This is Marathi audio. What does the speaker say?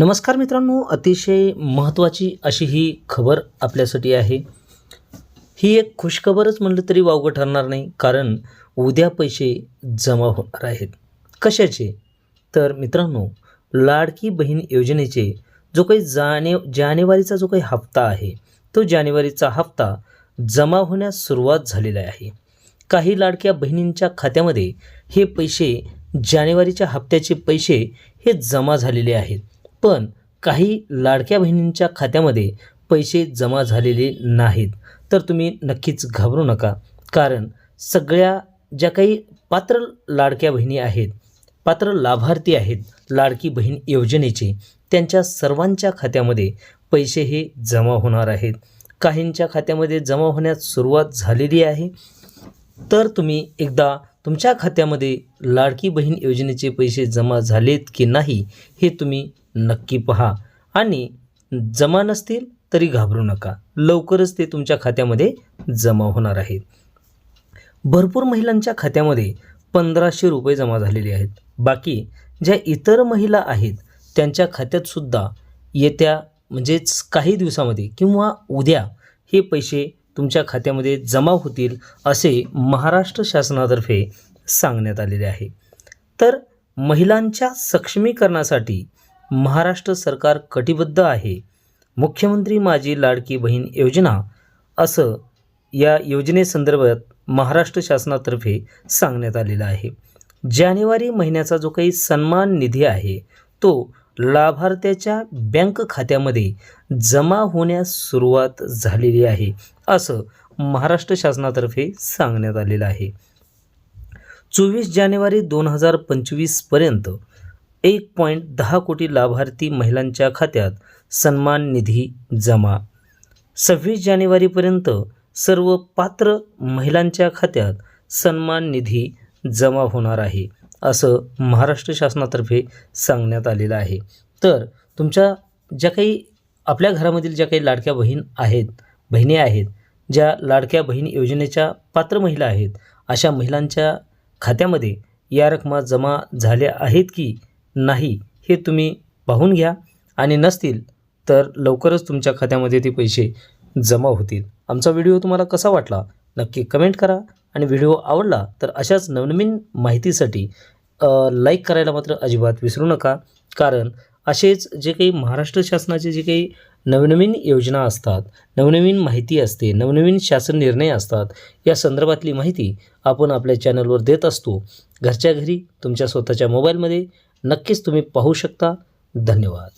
नमस्कार मित्रांनो अतिशय महत्त्वाची अशी ही खबर आपल्यासाठी आहे. ही एक खुशखबरच म्हणलं तरी वावगं ठरणार नाही कारण उद्या पैसे जमा होणार आहेत. कशाचे? तर मित्रांनो लाडकी बहीण योजनेचे जो काही जाने जानेवारीचा जो काही हप्ता आहे तो जानेवारीचा हप्ता जमा होण्यास सुरुवात झालेला आहे. काही लाडक्या बहिणींच्या खात्यामध्ये हे पैसे जानेवारीच्या हप्त्याचे पैसे हे जमा झालेले आहेत. पण काही लाडक्या बहिणींच्या खात्यामध्ये पैसे जमा झालेले नाहीत. तर तुम्ही नक्कीच घाबरू नका. कारण सगळ्या ज्या काही पात्र लाडक्या बहिणी आहेत पात्र लाभार्थी आहेत लाडकी बहीण योजनेचे त्यांच्या सर्वांच्या खात्यामध्ये पैसे हे जमा होणार आहेत. काहींच्या खात्यामध्ये जमा होण्यास सुरुवात झालेली आहे. तर तुम्ही एकदा तुमच्या खात्यामध्ये लाडकी बहीण योजनेचे पैसे जमा झालेत की नाही हे तुम्ही नक्की पहा. आणि जमा नसतील तरी घाबरू नका. लवकरच ते तुमच्या खात्यामध्ये जमा होणार आहेत. भरपूर महिलांच्या खात्यामध्ये पंधराशे रुपये जमा झालेले आहेत. बाकी ज्या इतर महिला आहेत त्यांच्या खात्यातसुद्धा येत्या म्हणजेच काही दिवसामध्ये किंवा उद्या हे पैसे तुमच्या खात्यामध्ये जमा होतील असे महाराष्ट्र शासनातर्फे सांगण्यात आलेले आहे. तर महिलांच्या सक्षमीकरणासाठी महाराष्ट्र सरकार कटिबद्ध आहे. मुख्यमंत्री माझी लाडकी बहीण योजना असं या योजनेसंदर्भात महाराष्ट्र शासनातर्फे सांगण्यात आलेलं आहे. जानेवारी महिन्याचा जो काही सन्मान निधी आहे तो लाभार्थ्याच्या बँक खात्यामध्ये जमा होण्यास सुरुवात झालेली आहे असं महाराष्ट्र शासनातर्फे सांगण्यात आलेलं आहे. चोवीस जानेवारी दोन हजार पंचवीसपर्यंत एक पॉईंट दहा कोटी लाभार्थी महिलांच्या खात्यात सन्मान निधी जमा. सव्वीस जानेवारीपर्यंत सर्व पात्र महिलांच्या खात्यात सन्मान निधी जमा होणार आहे. असं महाराष्ट्र शासनातर्फे सांगण्यात आलेलं आहे. तर तुमच्या ज्या काही आपल्या घरामधील ज्या काही लाडक्या बहीण आहेत बहिणी आहेत ज्या लाडक्या बहीण योजनेच्या पात्र महिला आहेत अशा महिलांच्या खात्यामध्ये या रकमा जमा झाल्या आहेत की नाही हे तुम्ही पाहून घ्या. आणि नसतील तर लवकरच तुमच्या खात्यामध्ये ते पैसे जमा होतील. आमचा व्हिडिओ तुम्हाला कसा वाटला नक्की कमेंट करा. आणि व्हिडिओ आवडला तर अशाच नवनवीन माहितीसाठी लाईक करायला मात्र अजिबात विसरू नका. कारण असेच जे काही महाराष्ट्र शासनाचे जे काही नवनवीन योजना असतात नवनवीन माहिती असते नवनवीन शासन निर्णय असतात या संदर्भातली माहिती आपण आपल्या चॅनलवर देत असतो. घरच्या घरी तुमच्या स्वतःच्या मोबाईलमध्ये नक्कीच तुम्ही पाहू शकता. धन्यवाद.